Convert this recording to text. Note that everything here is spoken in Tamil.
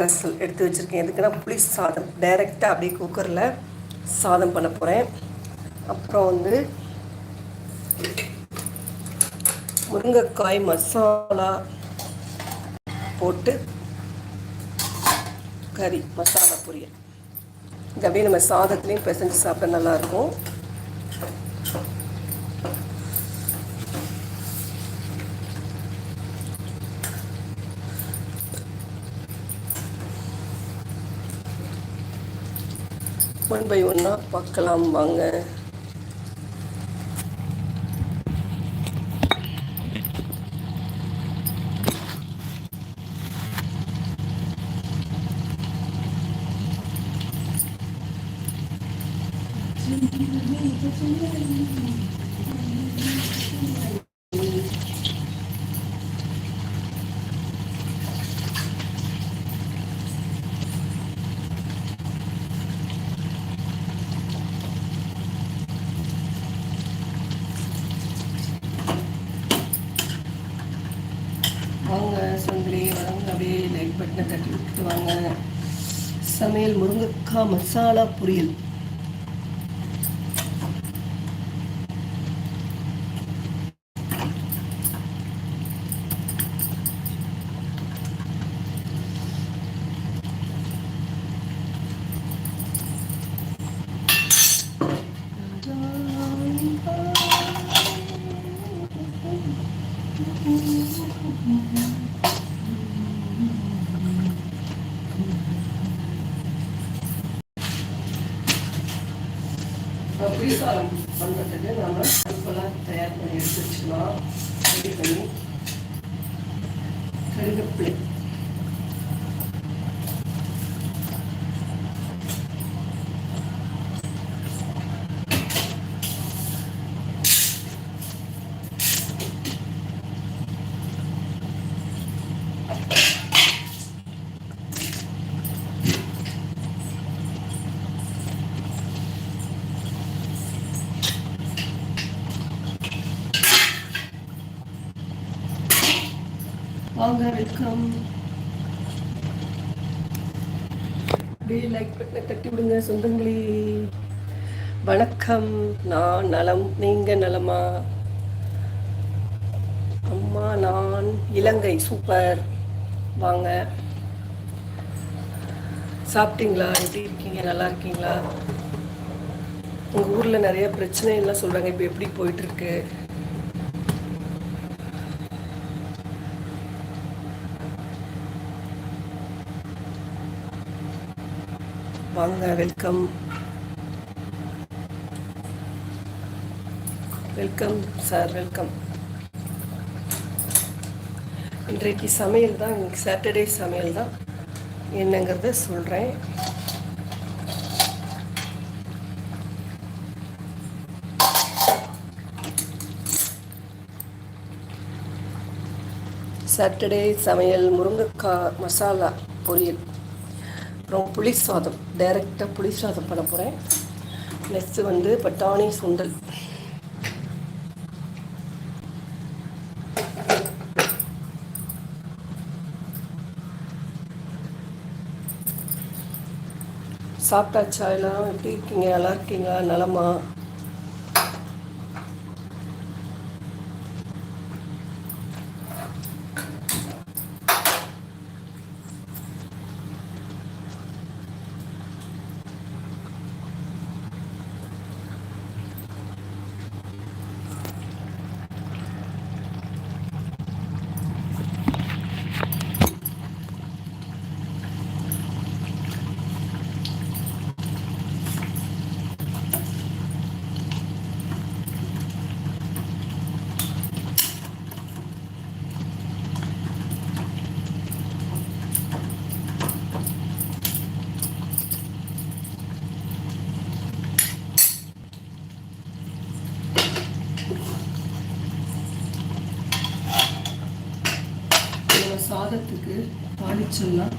ரசல் எடுத்து வச்சுருக்கேன். எதுக்குன்னா புளி சாதம் டைரெக்டாக அப்படியே குக்கரில் சாதம் பண்ண போகிறேன் அப்புறம் வந்து முருங்கைக்காய் மசாலா போட்டு கறி மசாலா பொரியல். இது அப்படியே நம்ம சாதத்துலேயும் பிசைஞ்சு சாப்பிட நல்லாயிருக்கும் ஒன் பை ஒன்னாக பார்க்கலாம் வாங்க Thank you சுந்தரி வாங்க அப்படியே லைக் பட்டனை தட்டி விட்டு வாங்க. சமையல் முருங்கைக்காய் மசாலா பொரியல். புளிசாதம் பண்ணுறதுக்கு நம்ம அடுப்பெல்லாம் தயார் பண்ணி எடுத்து வச்சுக்கலாம் ரெடி பண்ணி கருவேப்பிலை வாங்க வெல்கம் அப்படியே லைக் பட்டனை தட்டி விடுங்க சொந்தங்களே. வணக்கம் நான் நலம் நீங்க நலமா? அம்மா நான் இலங்கை சூப்பர் வாங்க. சாப்பிட்டீங்களா? எப்படி இருக்கீங்க? நல்லா இருக்கீங்களா? உங்கள் ஊரில் நிறைய பிரச்சனை எல்லாம் சொல்கிறாங்க இப்போ எப்படி போயிட்டுருக்கு வாங்க வெல்கம் வெல்கம் சார் வெல்கம் இன்றைக்கு சமையல் தான் சாட்டர்டே சமையல் தான். என்னங்கிறத சொல்கிறேன் சாட்டர்டே சமையல் முருங்கைக்காய் மசாலா பொரியல். அப்புறம் புளி சாதம். டைரெக்டாக புளி சாதம் பண்ண போகிறேன் நெக்ஸ்ட்டு வந்து பட்டாணி சுண்டல். சாப்பிட்டாச்சா? எல்லாம் எப்படி இருக்கீங்க? நல்லா இருக்கீங்களா? நலமா? சாதத்துக்கு தாளிச்சிடலாம்.